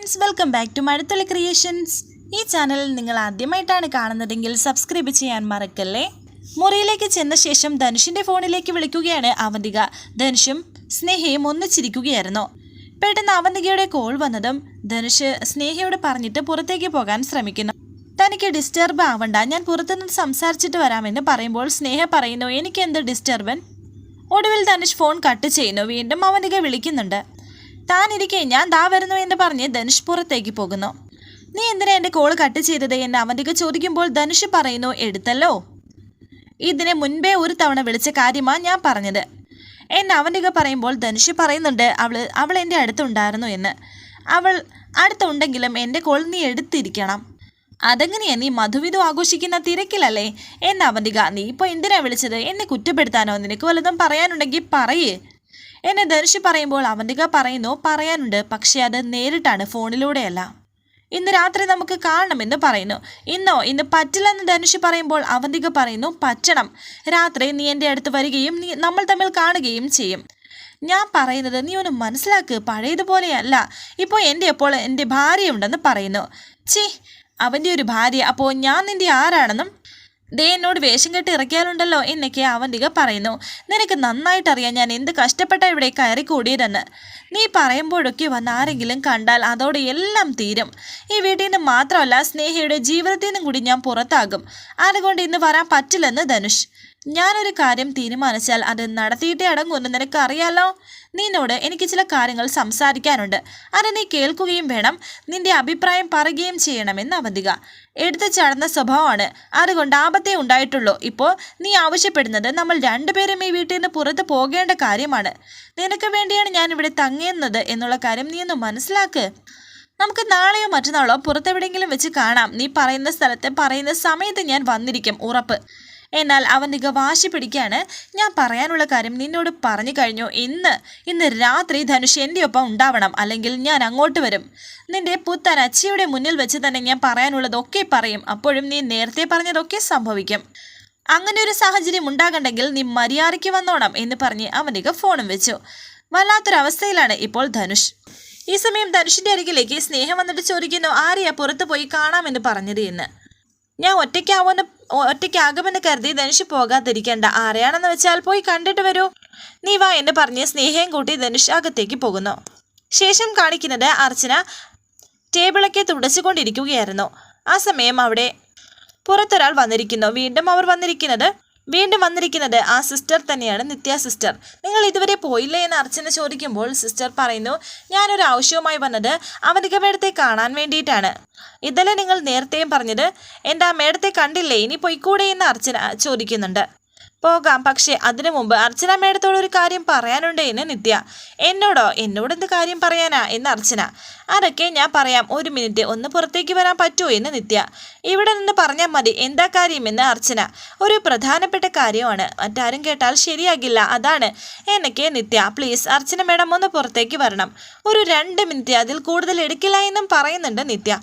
Friends welcome back to Mazhathulli creations ഈ channel നിങ്ങൾ ആദ്യമായിട്ടാണ് കാണുന്നതെങ്കിൽ സബ്സ്ക്രൈബ് ചെയ്യാൻ മറക്കല്ലേ? മുറിയിലേക്ക് ചെന്ന ശേഷം ധനുഷിന്റെ ഫോണിലേക്ക് വിളിക്കുകയാണ് അവന്തിക. ധനുഷും സ്നേഹയും ഒന്നിച്ചിരിക്കുകയായിരുന്നു. പെട്ടെന്ന് അവന്തികയുടെ കോൾ വന്നതും ധനുഷ് സ്നേഹയോട് പറഞ്ഞിട്ട് പുറത്തേക്ക് പോകാൻ ശ്രമിക്കുന്നു. തനിക്ക് ഡിസ്റ്റർബ് ആവണ്ട ഞാൻ പുറത്തുനിന്ന് സംസാരിച്ചിട്ട് വരാമെന്ന് പറയുമ്പോൾ സ്നേഹ പറയുന്നു എനിക്ക് എന്ത് ഡിസ്റ്റർബൻ ഒടുവിൽ ധനുഷ് ഫോൺ കട്ട് ചെയ്യുന്നു വീണ്ടും അവന്തിക വിളിക്കുന്നുണ്ട്. താൻ ഇരിക്കെ ഞാൻ ദാ വരുന്നു എന്ന് പറഞ്ഞ് ധനുഷ് പുറത്തേക്ക് പോകുന്നു. നീ എന്തിനാ എന്റെ കോൾ കട്ട് ചെയ്തത്? എന്ന് അവന്തിക ചോദിക്കുമ്പോൾ ധനുഷ് പറയുന്നു എടുത്തല്ലോ. ഇതിനെ മുൻപേ ഒരു തവണ വിളിച്ച കാര്യമാ ഞാൻ പറഞ്ഞത്. എന്നെ അവന്തിക പറയുമ്പോൾ ധനുഷ് പറയുന്നുണ്ട് അവൾ അവൾ എന്റെ അടുത്തുണ്ടായിരുന്നു എന്ന്. അവൾ അടുത്തുണ്ടെങ്കിലും എന്റെ കോൾ നീ എടുത്തിരിക്കണം. അതെങ്ങനെയാ നീ മധുവിധു ആഘോഷിക്കുന്ന തിരക്കിലല്ലേ? എന്നെ അവന്തിക നീ ഇപ്പോൾ എന്തിനാ വിളിച്ചത്? എന്നെ കുറ്റപ്പെടുത്താനോ? നിനക്ക് വല്ലതും പറയാനുണ്ടെങ്കിൽ പറയേ. എന്നെ ധനുഷ് പറയുമ്പോൾ അവന്തിക പറയുന്നു പറയാനുണ്ട് പക്ഷേ അത് നേരിട്ടാണ് ഫോണിലൂടെയല്ല. ഇന്ന് രാത്രി നമുക്ക് കാണണമെന്ന് പറയുന്നു. ഇന്നോ ഇന്ന് പറ്റില്ലെന്ന് ധനുഷ് പറയുമ്പോൾ അവന്തിക പറയുന്നു പറ്റണം. രാത്രി നീ എന്റെ അടുത്ത് വരികയും നീ നമ്മൾ തമ്മിൽ കാണുകയും ചെയ്യും. ഞാൻ പറയുന്നത് നീ ഒന്ന് മനസ്സിലാക്ക് പഴയതുപോലെയല്ല. ഇപ്പോൾ എന്റെ അപ്പോൾ എന്റെ ഭാര്യയുണ്ടെന്ന് പറയുന്നു. ചി അവന്റെ ഒരു ഭാര്യ അപ്പോൾ ഞാൻ നിന്റെ ആരാണെന്നും ദേ എന്നോട് വേഷം കെട്ടി ഇറക്കിയാലുണ്ടല്ലോ എന്നൊക്കെ അവന്തിക പറയുന്നു. നിനക്ക് നന്നായിട്ടറിയാം ഞാൻ എന്ത് കഷ്ടപ്പെട്ട ഇവിടെ കയറി കൂടിയതെന്ന്. നീ പറയുമ്പോഴൊക്കെ വന്ന് ആരെങ്കിലും കണ്ടാൽ അതോടെ എല്ലാം തീരും. ഈ വീട്ടിൽ നിന്ന് മാത്രമല്ല സ്നേഹയുടെ ജീവിതത്തിൽ നിന്നും കൂടി ഞാൻ പുറത്താകും. അതുകൊണ്ട് ഇന്ന് വരാൻ പറ്റില്ലെന്ന് ധനുഷ്. ഞാനൊരു കാര്യം തീരുമാനിച്ചാൽ അത് നടത്തിയിട്ടേ അടങ്ങുമെന്ന് നിനക്ക് അറിയാലോ നിന്നോട് എനിക്ക് ചില കാര്യങ്ങൾ സംസാരിക്കാനുണ്ട്. അത് നീ കേൾക്കുകയും വേണം നിന്റെ അഭിപ്രായം പറയുകയും ചെയ്യണമെന്ന് അവന്തിക. എടുത്തു ചടന്ന സ്വഭാവമാണ്. അതുകൊണ്ട് ആപത്തേ ഉണ്ടായിട്ടുള്ളൂ. ഇപ്പോൾ നീ ആവശ്യപ്പെടുന്നത് നമ്മൾ രണ്ടുപേരും ഈ വീട്ടിൽ നിന്ന് പുറത്ത് പോകേണ്ട കാര്യമാണ്. നിനക്ക് വേണ്ടിയാണ് ഞാൻ ഇവിടെ തങ്ങിയെന്നത് എന്നുള്ള കാര്യം നീ ഒന്ന് മനസ്സിലാക്ക്. നമുക്ക് നാളെയോ മറ്റന്നാളോ പുറത്തെവിടെയെങ്കിലും വെച്ച് കാണാം. നീ പറയുന്ന സ്ഥലത്ത് പറയുന്ന സമയത്ത് ഞാൻ വന്നിരിക്കും. ഉറപ്പ്. എന്നാൽ അവൻ നിക വാശി പിടിക്കുകയാണ്. ഞാൻ പറയാനുള്ള കാര്യം നിന്നോട് പറഞ്ഞു കഴിഞ്ഞു. ഇന്ന് ഇന്ന് രാത്രി ധനുഷ് എന്റെ ഒപ്പം ഉണ്ടാവണം അല്ലെങ്കിൽ ഞാൻ അങ്ങോട്ട് വരും. നിന്റെ പുത്തൻ അച്ചിയുടെ മുന്നിൽ വെച്ച് തന്നെ ഞാൻ പറയാനുള്ളതൊക്കെ പറയും. അപ്പോഴും നീ നേരത്തെ പറഞ്ഞതൊക്കെ സംഭവിക്കും. അങ്ങനെ ഒരു സാഹചര്യം ഉണ്ടാകണ്ടെങ്കിൽ നീ മര്യാദയ്ക്ക് വന്നോണം എന്ന് പറഞ്ഞ് അവനിക ഫോണും വെച്ചു. വല്ലാത്തൊരവസ്ഥയിലാണ് ഇപ്പോൾ ധനുഷ്. ഈ സമയം ധനുഷിന്റെ അരികിലേക്ക് സ്നേഹം വന്നിട്ട് ചോദിക്കുന്നു ആരെയാ പുറത്ത് പോയി കാണാമെന്ന് പറഞ്ഞത് എന്ന്. ഞാൻ ഒറ്റയ്ക്കാവുമെന്ന് ഒറ്റയ്ക്കാകുമെന്ന് കരുതി ധനുഷ് പോകാതിരിക്കണ്ട. ആരെയാണെന്ന് വെച്ചാൽ പോയി കണ്ടിട്ട് വരൂ. നീ വാ എന്ന് പറഞ്ഞ് സ്നേഹയും കൂട്ടി ധനുഷ് അകത്തേക്ക് പോകുന്നു. ശേഷം കാണിക്കുന്നത് അർച്ചന ടേബിളൊക്കെ തുടച്ചുകൊണ്ടിരിക്കുകയായിരുന്നു. ആ സമയം അവിടെ പുറത്തൊരാൾ വന്നിരിക്കുന്നു. വീണ്ടും അവർ വന്നിരിക്കുന്നത് വീണ്ടും വന്നിരിക്കുന്നത് ആ സിസ്റ്റർ തന്നെയാണ് നിത്യ സിസ്റ്റർ നിങ്ങൾ ഇതുവരെ പോയില്ലേ എന്ന് അർച്ചന ചോദിക്കുമ്പോൾ സിസ്റ്റർ പറയുന്നു ഞാനൊരു ആവശ്യവുമായി വന്നത് അവധിക മേഡത്തെ കാണാൻ വേണ്ടിയിട്ടാണ്. ഇതല്ലേ നിങ്ങൾ നേരത്തെയും പറഞ്ഞത് എന്റെ ആ കണ്ടില്ലേ ഇനി പൊയ്ക്കൂടെ? എന്ന് അർച്ചന ചോദിക്കുന്നുണ്ട്. പോകാം. പക്ഷേ അതിനു മുമ്പ് അർച്ചന മേഡത്തോട് ഒരു കാര്യം പറയാനുണ്ട് എന്ന് നിത്യ. എന്നോടോ? എന്നോട് എന്ത് കാര്യം പറയാനാ? എന്ന് അർച്ചന. അതൊക്കെ ഞാൻ പറയാം. ഒരു മിനിറ്റ്. ഒന്ന് പുറത്തേക്ക് വരാൻ പറ്റുമോ എന്ന് നിത്യ. ഇവിടെ നിന്ന് പറഞ്ഞാൽ മതി. എന്താ കാര്യമെന്ന് അർച്ചന. ഒരു പ്രധാനപ്പെട്ട കാര്യമാണ്. മറ്റാരും കേട്ടാൽ ശരിയാകില്ല. അതാണ്. എന്നൊക്കെ നിത്യ. പ്ലീസ് അർച്ചന മേഡം ഒന്ന് പുറത്തേക്ക് വരണം. ഒരു രണ്ട് മിനിറ്റ് അതിൽ കൂടുതൽ എടുക്കില്ല എന്നും പറയുന്നുണ്ട് നിത്യ.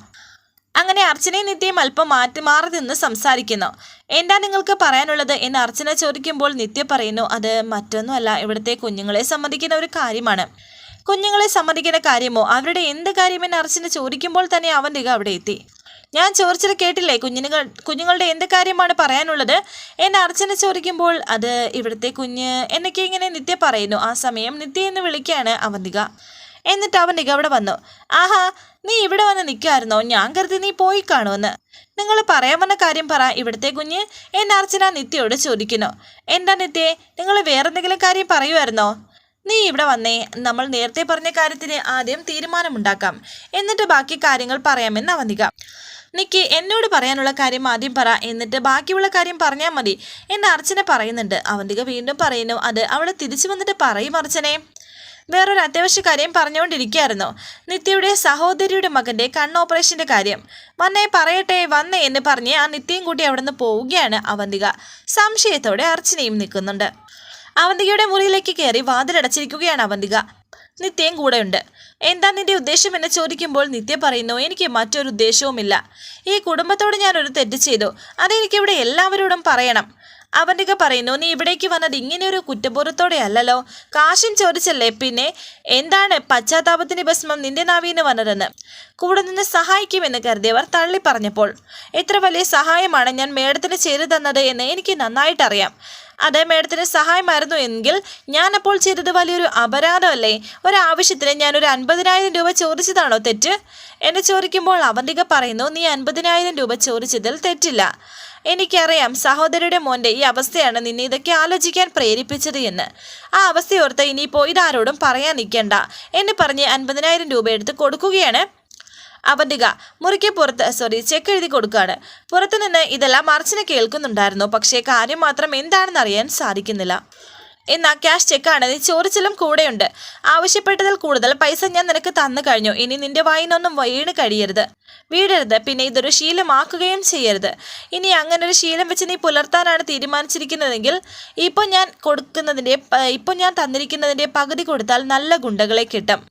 അങ്ങനെ അർച്ചനയും നിത്യയും അല്പം മാറ്റി മാറി നിന്ന് സംസാരിക്കുന്നു. എന്താ നിങ്ങൾക്ക് പറയാനുള്ളത്? എന്ന് അർച്ചന ചോദിക്കുമ്പോൾ നിത്യ പറയുന്നു അത് മറ്റൊന്നുമല്ല ഇവിടുത്തെ കുഞ്ഞുങ്ങളെ സംബന്ധിക്കുന്ന ഒരു കാര്യമാണ്. കുഞ്ഞുങ്ങളെ സംബന്ധിക്കുന്ന കാര്യമോ? അവരുടെ എന്ത് കാര്യമെന്ന് അർച്ചന ചോദിക്കുമ്പോൾ തന്നെ അവൻ അവന്റെ അവിടെ എത്തി. ഞാൻ ചോദിച്ചത് കേട്ടില്ലേ? കുഞ്ഞുങ്ങൾ കുഞ്ഞുങ്ങളുടെ എന്ത് കാര്യമാണ് പറയാനുള്ളത്? എന്ന് അർച്ചന ചോദിക്കുമ്പോൾ അത് ഇവിടുത്തെ കുഞ്ഞ് എന്നൊക്കെ ഇങ്ങനെ നിത്യ പറയുന്നു. ആ സമയം നിത്യ എന്ന് വിളിക്കുകയാണ് അവന്തിക. എന്നിട്ട് അവൻ ഇവിടെ വന്നു. ആഹാ നീ ഇവിടെ വന്ന് നിൽക്കായിരുന്നോ ഞാൻ കരുതി നീ പോയി കാണുമെന്ന്. നിങ്ങൾ പറയാൻ വന്ന കാര്യം പറ ഇവിടുത്തെ കുഞ്ഞ്. എന്നെ അർച്ചന നിത്യയോട് ചോദിക്കുന്നു. എന്താ നിത്യേ നിങ്ങൾ വേറെന്തെങ്കിലും കാര്യം പറയുമായിരുന്നോ നീ ഇവിടെ വന്നേ. നമ്മൾ നേരത്തെ പറഞ്ഞ കാര്യത്തിന് ആദ്യം തീരുമാനമുണ്ടാക്കാം. എന്നിട്ട് ബാക്കി കാര്യങ്ങൾ പറയാമെന്ന് അവന്തിക നിക്ക് എന്നോട് പറയാനുള്ള കാര്യം ആദ്യം പറ. എന്നിട്ട് ബാക്കിയുള്ള കാര്യം പറഞ്ഞാൽ മതി. എന്ന് അർച്ചന പറയുന്നുണ്ട്. അവന്തിക വീണ്ടും പറയുന്നു. അത് അവളെ തിരിച്ചു വന്നിട്ട് പറയും അർച്ചനെ. വേറൊരു അത്യാവശ്യ കാര്യം പറഞ്ഞുകൊണ്ടിരിക്കുകയായിരുന്നു. നിത്യയുടെ സഹോദരിയുടെ മകന്റെ കണ്ണ് ഓപ്പറേഷന്റെ കാര്യം. വന്നേ പറയട്ടെ വന്നേ എന്ന് പറഞ്ഞ് ആ നിത്യയും കൂട്ടി നിന്ന് പോവുകയാണ് അവന്തിക. സംശയത്തോടെ അർച്ചനയും നിൽക്കുന്നുണ്ട്. അവന്തികയുടെ മുറിയിലേക്ക് കയറി വാതിലടച്ചിരിക്കുകയാണ് അവന്തിക. നിത്യയും കൂടെയുണ്ട്. എന്താ നിന്റെ ഉദ്ദേശം എന്ന് ചോദിക്കുമ്പോൾ നിത്യ പറയുന്നു എനിക്ക് മറ്റൊരു ഉദ്ദേശവുമില്ല. ഈ കുടുംബത്തോട് ഞാൻ ഒരു തെറ്റ് ചെയ്തു. അതെനിക്കിവിടെ എല്ലാവരോടും പറയണം. അവന്തിക പറയുന്നു നീ ഇവിടേക്ക് വന്നത് ഇങ്ങനെ ഒരു കുറ്റബോധത്തോടെ അല്ലല്ലോ. കാശും ചോദിച്ചല്ലേ? പിന്നെ എന്താണ് പശ്ചാത്താപത്തിന്റെ ഭസ്മം നിന്റെ നാവീന്ന് വന്നതെന്ന്? കൂടെ നിന്ന് സഹായിക്കുമെന്ന് കരുതിയവർ തള്ളി പറഞ്ഞപ്പോൾ എത്ര വലിയ സഹായമാണ് ഞാൻ മേഡത്തിന് ചെയ്തു തന്നത് എന്ന് എനിക്ക് നന്നായിട്ടറിയാം. അത് മേഡത്തിന് സഹായമായിരുന്നു എങ്കിൽ ഞാനപ്പോൾ ചെയ്തത് വലിയൊരു അപരാധമല്ലേ? ഒരാവശ്യത്തിന് ഞാൻ ഒരു അൻപതിനായിരം രൂപ ചോദിച്ചതാണോ തെറ്റ്? എന്നെ ചോദിക്കുമ്പോൾ അവന്തിക പറയുന്നു നീ അൻപതിനായിരം രൂപ ചോദിച്ചതിൽ തെറ്റില്ല. എനിക്കറിയാം സഹോദരിയുടെ മോന്റെ ഈ അവസ്ഥയാണ് നിന്നെ ഇതൊക്കെ ആലോചിക്കാൻ പ്രേരിപ്പിച്ചത് എന്ന്. ആ അവസ്ഥയോർത്ത് ഇനിയിപ്പോൾ ഇതാരോടും പറയാൻ നിൽക്കേണ്ട. എന്ന് പറഞ്ഞ് അൻപതിനായിരം രൂപ എടുത്ത് കൊടുക്കുകയാണ് അവന്തിക. മുറിക്ക് പുറത്ത് സോറി ചെക്ക് എഴുതി കൊടുക്കുകയാണ്. പുറത്തുനിന്ന് ഇതെല്ലാം അർച്ചന കേൾക്കുന്നുണ്ടായിരുന്നു. പക്ഷേ കാര്യം മാത്രം എന്താണെന്ന് അറിയാൻ സാധിക്കുന്നില്ല. എന്നാ ക്യാഷ് ചെക്കാണ് നീ ചോദിച്ചാലും കൂടെയുണ്ട്. ആവശ്യപ്പെട്ടതിൽ കൂടുതൽ പൈസ ഞാൻ നിനക്ക് തന്നു കഴിഞ്ഞു. ഇനി നിന്റെ വായിനൊന്നും വീണ് കഴിയരുത്. വീടരുത് പിന്നെ ഇതൊരു ശീലമാക്കുകയും ചെയ്യരുത്. ഇനി അങ്ങനെ ഒരു ശീലം വെച്ച് നീ പുലർത്താനാണ് തീരുമാനിച്ചിരിക്കുന്നതെങ്കിൽ ഇപ്പോൾ ഞാൻ കൊടുക്കുന്നതിന്റെ ഇപ്പോൾ ഞാൻ തന്നിരിക്കുന്നതിന്റെ പകുതി കൊടുത്താൽ നല്ല ഗുണ്ടകളെ കിട്ടും.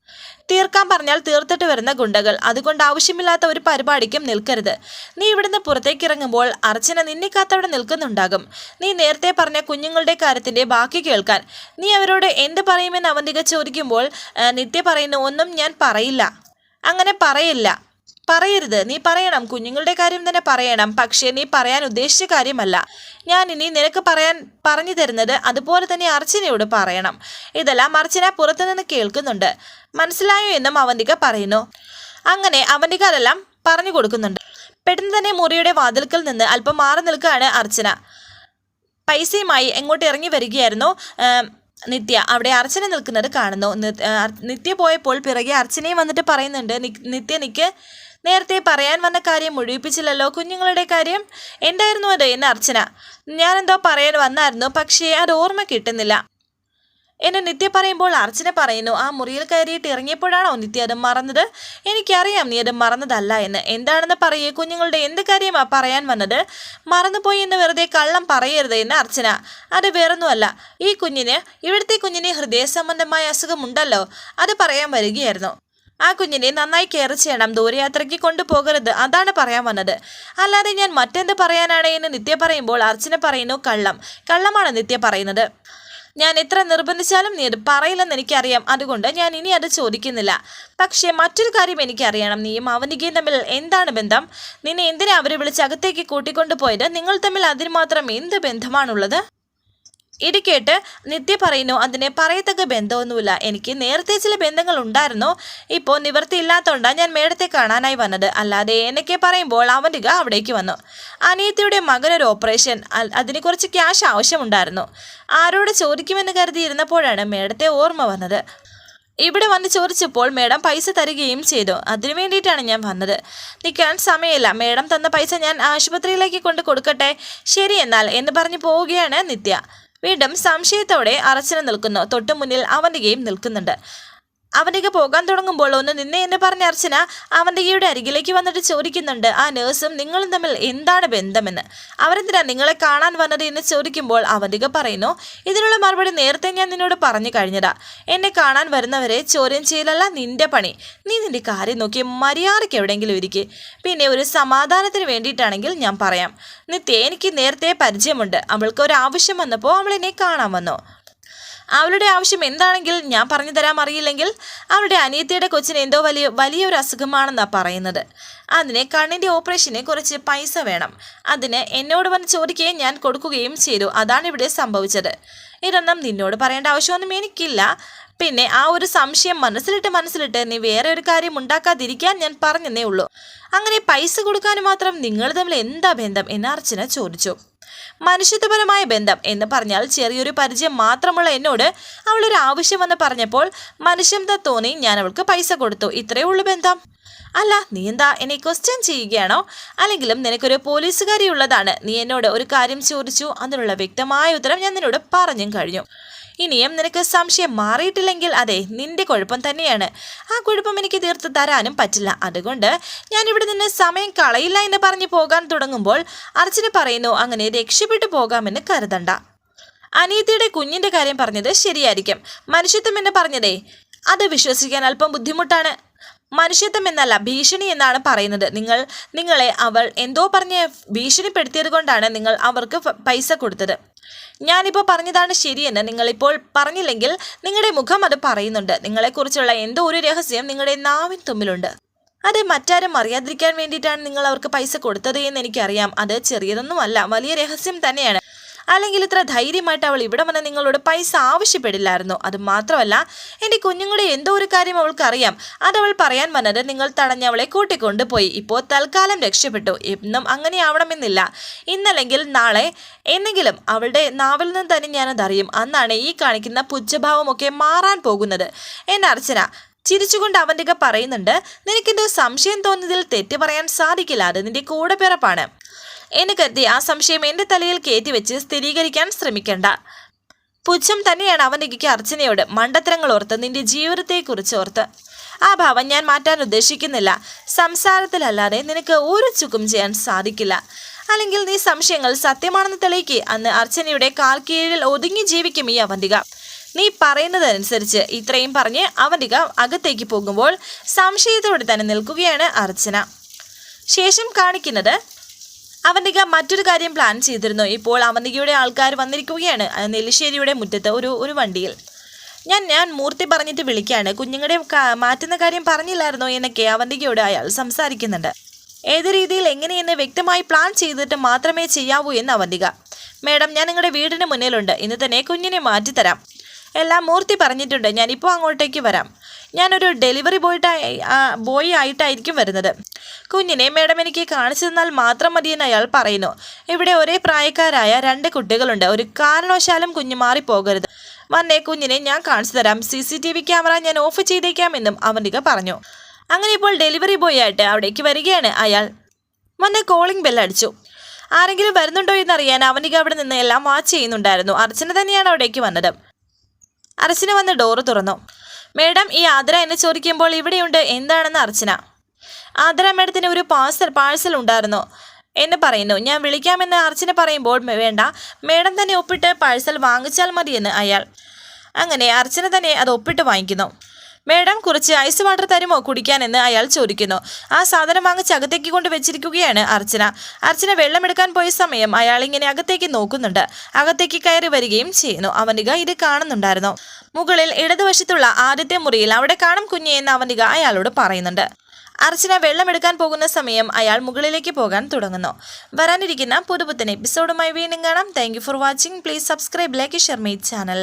തീർക്കാൻ പറഞ്ഞാൽ തീർത്തിട്ട് വരുന്ന ഗുണ്ടകൾ. അതുകൊണ്ട് ആവശ്യമില്ലാത്ത ഒരു പരിപാടിക്കും നിൽക്കരുത്. നീ ഇവിടുന്ന് പുറത്തേക്ക് ഇറങ്ങുമ്പോൾ അർച്ചന നിന്നെ കാത്തവിടെ നിൽക്കുന്നുണ്ടാകും. നീ നേരത്തെ പറഞ്ഞ കുഞ്ഞുങ്ങളുടെ കാര്യത്തിന്റെ ബാക്കി കേൾക്കാൻ. നീ അവരോട് എന്ത് പറയുമെന്ന് അവന്തിക ചോദിക്കുമ്പോൾ നിത്യ പറയുന്ന ഒന്നും ഞാൻ പറയില്ല. അങ്ങനെ പറയില്ല. പറയരുത്. നീ പറയണം. കുഞ്ഞുങ്ങളുടെ കാര്യം തന്നെ പറയണം. പക്ഷേ നീ പറയാൻ ഉദ്ദേശിച്ച കാര്യമല്ല. ഞാൻ ഇനി നിനക്ക് പറയാൻ പറഞ്ഞു തരുന്നത് അതുപോലെ തന്നെ അർച്ചനയോട് പറയണം. ഇതെല്ലാം അർച്ചന പുറത്തുനിന്ന് കേൾക്കുന്നുണ്ട്. മനസ്സിലായോ എന്നും അവന്തിക പറയുന്നു. അങ്ങനെ അവന്തിക അതെല്ലാം പറഞ്ഞു കൊടുക്കുന്നുണ്ട്. പെട്ടെന്ന് തന്നെ മുറിയുടെ വാതിൽക്കൽ നിന്ന് അല്പം മാറി നിൽക്കുകയാണ് അർച്ചന. പൈസയുമായി എങ്ങോട്ട് ഇറങ്ങി വരികയായിരുന്നു നിത്യ. അവിടെ അർച്ചന നിൽക്കുന്നത് കാണുന്നു. നിത്യ പോയപ്പോൾ പിറകെ അർച്ചനയും വന്നിട്ട് പറയുന്നുണ്ട് നിത്യ നിക്ക് നേരത്തെ പറയാൻ വന്ന കാര്യം മുഴുവിപ്പിച്ചില്ലല്ലോ കുഞ്ഞുങ്ങളുടെ കാര്യം? എന്തായിരുന്നു അത്? എന്ന് അർച്ചന. ഞാനെന്തോ പറയാൻ വന്നായിരുന്നു പക്ഷേ അത് ഓർമ്മ കിട്ടുന്നില്ല. എന്നെ നിത്യ പറയുമ്പോൾ അർച്ചന പറയുന്നു ആ മുറിയിൽ കയറിയിട്ട് ഇറങ്ങിയപ്പോഴാണോ നിത്യ അത് മറന്നത്? എനിക്കറിയാം നീ അത് മറന്നതല്ല എന്ന്. എന്താണെന്ന് പറയേ കുഞ്ഞുങ്ങളുടെ എന്ത് കാര്യമാ പറയാൻ വന്നത്? മറന്നുപോയി എന്ന് വെറുതെ കള്ളം പറയരുത് എന്ന് അർച്ചന. അത് വേറൊന്നുമല്ല. ഈ കുഞ്ഞിന് ഇവിടുത്തെ കുഞ്ഞിന് ഹൃദയ സംബന്ധമായ അസുഖമുണ്ടല്ലോ. അത് പറയാൻ വരികയായിരുന്നു. ആ കുഞ്ഞിനെ നന്നായി കെയർ ചെയ്യണം. ദൂരയാത്രയ്ക്ക് കൊണ്ടുപോകരുത്. അതാണ് പറയാൻ വന്നത്. അല്ലാതെ ഞാൻ മറ്റെന്ത് പറയാനാണ് എന്ന് നിത്യ പറയുമ്പോൾ അർച്ചന പറയുന്നു കള്ളം. കള്ളമാണ് നിത്യ പറയുന്നത്. ഞാൻ എത്ര നിർബന്ധിച്ചാലും നീ അത് പറയില്ലെന്ന് എനിക്കറിയാം. അതുകൊണ്ട് ഞാൻ ഇനി അത് ചോദിക്കുന്നില്ല. പക്ഷേ മറ്റൊരു കാര്യം എനിക്കറിയണം. നീയും അവനികയും തമ്മിൽ എന്താണ് ബന്ധം? നിന്നെ എന്തിനാ അവരെ വിളിച്ച് അകത്തേക്ക് കൂട്ടിക്കൊണ്ടുപോയത്? നിങ്ങൾ തമ്മിൽ അതിന് മാത്രം എന്ത് ബന്ധമാണുള്ളത്? ഇത് നിത്യ പറയുന്നു അതിനെ പറയത്തക്ക ബന്ധമൊന്നുമില്ല. എനിക്ക് നേരത്തെ ചില ബന്ധങ്ങൾ ഉണ്ടായിരുന്നു. ഇപ്പോൾ നിവൃത്തിയില്ലാത്തതുകൊണ്ടാണ് ഞാൻ മേടത്തെ കാണാനായി വന്നത്. അല്ലാതെ എന്നൊക്കെ പറയുമ്പോൾ അവന്റെ അവിടേക്ക് വന്നു. അനിയത്തിയുടെ മകനൊരു ഓപ്പറേഷൻ. അതിന് കുറച്ച് ക്യാഷ് ആവശ്യമുണ്ടായിരുന്നു. ആരോട് ചോദിക്കുമെന്ന് കരുതിയിരുന്നപ്പോഴാണ് മേഡത്തെ ഓർമ്മ വന്നത്. ഇവിടെ വന്ന് ചോദിച്ചപ്പോൾ മേഡം പൈസ തരികയും ചെയ്തു. അതിനു വേണ്ടിയിട്ടാണ് ഞാൻ വന്നത്. നിൽക്കാൻ സമയമില്ല. മേഡം തന്ന പൈസ ഞാൻ ആശുപത്രിയിലേക്ക് കൊണ്ട് കൊടുക്കട്ടെ? ശരി എന്നാൽ എന്ന് പറഞ്ഞു പോവുകയാണ് നിത്യ. വീണ്ടും സംശയത്തോടെ അറച്ചന നിൽക്കുന്നു. തൊട്ടുമുന്നിൽ അവന്തികയും നിൽക്കുന്നുണ്ട്. അവന്തിക പോകാൻ തുടങ്ങുമ്പോൾ ഒന്ന് നിന്നെ എന്ന് പറഞ്ഞ അർച്ചന അവന്തികയുടെ അരികിലേക്ക് വന്നിട്ട് ചോദിക്കുന്നുണ്ട് ആ നേഴ്സും നിങ്ങളും തമ്മിൽ എന്താണ് ബന്ധമെന്ന്? അവരെന്തിനാ നിങ്ങളെ കാണാൻ വന്നത്? എന്ന് ചോദിക്കുമ്പോൾ അവന്റെയൊക്കെ പറയുന്നു ഇതിനുള്ള മറുപടി നേരത്തെ ഞാൻ നിന്നോട് പറഞ്ഞു കഴിഞ്ഞതാ. എന്നെ കാണാൻ വരുന്നവരെ ചോദ്യം ചെയ്യലല്ല നിന്റെ പണി. നീ നിന്റെ കാര്യം നോക്കി മര്യാദയ്ക്ക് എവിടെയെങ്കിലും ഇരിക്കെ. പിന്നെ ഒരു സമാധാനത്തിന് വേണ്ടിയിട്ടാണെങ്കിൽ ഞാൻ പറയാം. നിത്യ എനിക്ക് നേരത്തെ പരിചയമുണ്ട്. അവൾക്ക് ഒരു ആവശ്യം വന്നപ്പോൾ അവൾ എന്നെ കാണാൻ വന്നു. അവളുടെ ആവശ്യം എന്താണെങ്കിൽ ഞാൻ പറഞ്ഞു തരാൻ അറിയില്ലെങ്കിൽ അവളുടെ അനിയത്തിയുടെ കൊച്ചിന് എന്തോ വലിയ വലിയൊരു അസുഖമാണെന്നാണ് പറയുന്നത്. അതിന് കണ്ണിന്റെ ഓപ്പറേഷനെ കുറച്ച് പൈസ വേണം. അതിന് എന്നോട് വന്ന് ചോദിക്കുകയും ഞാൻ കൊടുക്കുകയും ചെയ്തു. അതാണ് ഇവിടെ സംഭവിച്ചത്. ഇതൊന്നും നിന്നോട് പറയേണ്ട ആവശ്യമൊന്നും എനിക്കില്ല. പിന്നെ ആ ഒരു സംശയം മനസ്സിലിട്ട് മനസ്സിലിട്ട് നീ വേറെ ഒരു കാര്യം ഉണ്ടാക്കാതിരിക്കാൻ ഞാൻ പറഞ്ഞെന്നേ ഉള്ളൂ. അങ്ങനെ പൈസ കൊടുക്കാൻ മാത്രം നിങ്ങൾ തമ്മിൽ എന്താ ബന്ധം എന്ന് അർച്ചന ചോദിച്ചു. മനുഷ്യത്വപരമായ ബന്ധം എന്ന് പറഞ്ഞാൽ ചെറിയൊരു പരിചയം മാത്രമുള്ള എന്നോട് അവളൊരു ആവശ്യം വന്ന് പറഞ്ഞപ്പോൾ മനുഷ്യന്ത തോന്നി ഞാൻ അവൾക്ക് പൈസ കൊടുത്തു. ഇത്രയേ ഉള്ളൂ ബന്ധം. അല്ല നീ എന്താ എന്നെ ക്വസ്റ്റ്യൻ ചെയ്യുകയാണോ? അല്ലെങ്കിലും നിനക്കൊരു പോലീസുകാരി ഉള്ളതാണ്. നീ എന്നോട് ഒരു കാര്യം ചോദിച്ചു. അതിനുള്ള വ്യക്തമായ ഉത്തരം ഞാൻ നിന്നോട് പറഞ്ഞും കഴിഞ്ഞു. ഇനിയും നിനക്ക് സംശയം മാറിയിട്ടില്ലെങ്കിൽ അതെ നിന്റെ കുഴപ്പം തന്നെയാണ്. ആ കുഴപ്പം എനിക്ക് തീർത്ത് തരാനും പറ്റില്ല. അതുകൊണ്ട് ഞാൻ ഇവിടെ നിന്ന് സമയം കളയില്ല എന്ന് പറഞ്ഞു പോകാൻ തുടങ്ങുമ്പോൾ അർച്ചന പറയുന്നു അങ്ങനെ രക്ഷപ്പെട്ടു പോകാമെന്ന് കരുതണ്ട. അനീതിയുടെ കുഞ്ഞിന്റെ കാര്യം പറഞ്ഞത് ശരിയായിരിക്കും. മനുഷ്യത്വം എന്ന് പറഞ്ഞതേ അത് വിശ്വസിക്കാൻ അല്പം ബുദ്ധിമുട്ടാണ്. മനുഷ്യത്വം എന്നല്ല ഭീഷണി എന്നാണ് പറയുന്നത്. നിങ്ങൾ നിങ്ങളെ അവൾ എന്തോ പറഞ്ഞ് ഭീഷണിപ്പെടുത്തിയത് കൊണ്ടാണ് നിങ്ങൾ അവർക്ക് പൈസ കൊടുത്തത്. ഞാനിപ്പോൾ പറഞ്ഞതാണ് ശരിയെന്ന് നിങ്ങളിപ്പോൾ പറഞ്ഞില്ലെങ്കിൽ നിങ്ങളുടെ മുഖം അത് പറയുന്നുണ്ട്. നിങ്ങളെക്കുറിച്ചുള്ള എന്തോ ഒരു രഹസ്യം നിങ്ങളുടെ നാവിൻ തുമ്പിലുണ്ട്. അത് മറ്റാരും അറിയാതിരിക്കാൻ വേണ്ടിയിട്ടാണ് നിങ്ങൾ അവർക്ക് പൈസ കൊടുത്തത് എന്ന് എനിക്കറിയാം. അത് ചെറിയതൊന്നുമല്ല വലിയ രഹസ്യം തന്നെയാണ്. അല്ലെങ്കിൽ ഇത്ര ധൈര്യമായിട്ട് അവൾ ഇവിടെ വന്ന് നിങ്ങളോട് പൈസ ആവശ്യപ്പെടില്ലായിരുന്നു. അത് മാത്രമല്ല എന്റെ കുഞ്ഞുങ്ങളുടെ എന്തോ ഒരു കാര്യം അവൾക്കറിയാം. അതവൾ പറയാൻ വന്നത് നിങ്ങൾ തടഞ്ഞവളെ കൂട്ടിക്കൊണ്ട് കൂട്ടിക്കൊണ്ടുപോയി. ഇപ്പോൾ തൽക്കാലം രക്ഷപ്പെട്ടു. എന്നും അങ്ങനെ ആവണമെന്നില്ല. ഇന്നല്ലെങ്കിൽ നാളെ എന്നെങ്കിലും അവളുടെ നാവിൽ നിന്ന് തന്നെ ഞാനതറിയും അന്നാണ് ഈ കാണിക്കുന്ന പുച്ഛഭാവമൊക്കെ മാറാൻ പോകുന്നത്. എന്റെ അർച്ചന ചിരിച്ചുകൊണ്ട് അവന്റെ പറയുന്നുണ്ട് നിനക്കെന്തോ സംശയം തോന്നിയതിൽ തെറ്റ് പറയാൻ സാധിക്കില്ല. അത് നിന്റെ കൂടെ പിറപ്പാണ്. എന്ന് കരുതി ആ സംശയം എന്റെ തലയിൽ കയറ്റി വെച്ച് സ്ഥിരീകരിക്കാൻ ശ്രമിക്കണ്ട. പുച്ഛം തന്നെയാണ് അവന്റെ അർച്ചനയോട് മണ്ടത്തരങ്ങൾ ഓർത്ത് നിന്റെ ജീവിതത്തെക്കുറിച്ച് ഓർത്ത്. ആ ഭാവം ഞാൻ മാറ്റാൻ ഉദ്ദേശിക്കുന്നില്ല. സംസാരത്തിലല്ലാതെ നിനക്ക് ഒരു ചുക്കും ചെയ്യാൻ സാധിക്കില്ല. അല്ലെങ്കിൽ നീ സംശയങ്ങൾ സത്യമാണെന്ന് തെളിയിക്ക് അന്ന് അർച്ചനയുടെ കാൽ കീഴിൽ ഒതുങ്ങി ജീവിക്കും ഈ അവന്തിക. നീ പറയുന്നതനുസരിച്ച് ഇത്രയും പറഞ്ഞ് അവന്തിക അകത്തേക്ക് പോകുമ്പോൾ സംശയത്തോടെ തന്നെ നിൽക്കുകയാണ് അർച്ചന. ശേഷം കാണിക്കുന്നത് അവന്തിക മറ്റൊരു കാര്യം പ്ലാൻ ചെയ്തിരുന്നു. ഇപ്പോൾ അവന്തികയുടെ ആൾക്കാർ വന്നിരിക്കുകയാണ് നെല്ലിശ്ശേരിയുടെ മുറ്റത്ത് ഒരു ഒരു വണ്ടിയിൽ. ഞാൻ ഞാൻ മൂർത്തി പറഞ്ഞിട്ട് വിളിക്കുകയാണ് കുഞ്ഞുങ്ങളുടെ മാറ്റുന്ന കാര്യം പറഞ്ഞില്ലായിരുന്നോ എന്നൊക്കെ അവന്തികയോട് അയാൾ സംസാരിക്കുന്നുണ്ട്. ഏത് രീതിയിൽ എങ്ങനെയെന്ന് വ്യക്തമായി പ്ലാൻ ചെയ്തിട്ട് മാത്രമേ ചെയ്യാവൂ എന്ന് അവന്തിക മേഡം ഞാൻ നിങ്ങളുടെ വീടിന് മുന്നിലുണ്ട്. ഇന്ന് തന്നെ കുഞ്ഞിനെ മാറ്റിത്തരാം. എല്ലാം മൂർത്തി പറഞ്ഞിട്ടുണ്ട്. ഞാനിപ്പോൾ അങ്ങോട്ടേക്ക് വരാം. ഞാനൊരു ഡെലിവറി ബോയിട്ടായി ബോയ് ആയിട്ടായിരിക്കും വരുന്നത്. കുഞ്ഞിനെ മേഡം എനിക്ക് കാണിച്ചു തന്നാൽ മാത്രം മതിയെന്ന് അയാൾ പറയുന്നു. ഇവിടെ ഒരേ പ്രായക്കാരായ രണ്ട് കുട്ടികളുണ്ട്. ഒരു കാരണവശാലും കുഞ്ഞ് മാറിപ്പോകരുത്. വന്നേ കുഞ്ഞിനെ ഞാൻ കാണിച്ചു തരാം. C C T V camera ഞാൻ ഓഫ് ചെയ്തേക്കാമെന്നും അവന്തിക പറഞ്ഞു. അങ്ങനെ ഇപ്പോൾ ഡെലിവറി ബോയ് ആയിട്ട് അവിടേക്ക് വരികയാണ് അയാൾ. വന്ന് കോളിംഗ് ബെൽ അടിച്ചു. ആരെങ്കിലും വരുന്നുണ്ടോ എന്നറിയാൻ അവനിക അവിടെ നിന്ന് എല്ലാം വാച്ച് ചെയ്യുന്നുണ്ടായിരുന്നു. അർച്ചന തന്നെയാണ് അവിടേക്ക് വന്നത്. അർച്ചന വന്ന് ഡോറ് തുറന്നു. മേഡം ഈ ആദര എന്നെ ചോദിക്കുമ്പോൾ ഇവിടെയുണ്ട്. എന്താണെന്ന് അർച്ചന. ആദര മേഡത്തിന് ഒരു പാഴ്സൽ പാഴ്സൽ ഉണ്ടായിരുന്നു എന്ന് പറയുന്നു. ഞാൻ വിളിക്കാമെന്ന് അർച്ചന പറയുമ്പോൾ വേണ്ട. മേഡം തന്നെ ഒപ്പിട്ട് പാഴ്സൽ വാങ്ങിച്ചാൽ മതിയെന്ന് അയാൾ. അങ്ങനെ അർച്ചന തന്നെ അത് ഒപ്പിട്ട് വാങ്ങിക്കുന്നു. മേഡം കുറച്ച് ഐസ് വാട്ടർ തരുമോ കുടിക്കാനെന്ന് അയാൾ ചോദിക്കുന്നു. ആ സാധനം വാങ്ങിച്ച് അകത്തേക്ക് കൊണ്ട് വെച്ചിരിക്കുകയാണ് അർച്ചന. അർച്ചന വെള്ളമെടുക്കാൻ പോയ സമയം അയാൾ ഇങ്ങനെ അകത്തേക്ക് നോക്കുന്നുണ്ട്. അകത്തേക്ക് കയറി വരികയും ചെയ്യുന്നു. അവനിക ഇത് കാണുന്നുണ്ടായിരുന്നു. മുകളിൽ ഇടതുവശത്തുള്ള ആദ്യത്തെ മുറിയിൽ അവിടെ കാണും കുഞ്ഞെ എന്ന് അവനിക അയാളോട് പറയുന്നുണ്ട്. അർച്ചന വെള്ളമെടുക്കാൻ പോകുന്ന സമയം അയാൾ മുകളിലേക്ക് പോകാൻ തുടങ്ങുന്നു. വരാനിരിക്കുന്ന പുതുപുത്തൻ എപ്പിസോഡുമായി വീണ്ടും കാണാം. Thank for watching please subscribe like share my channel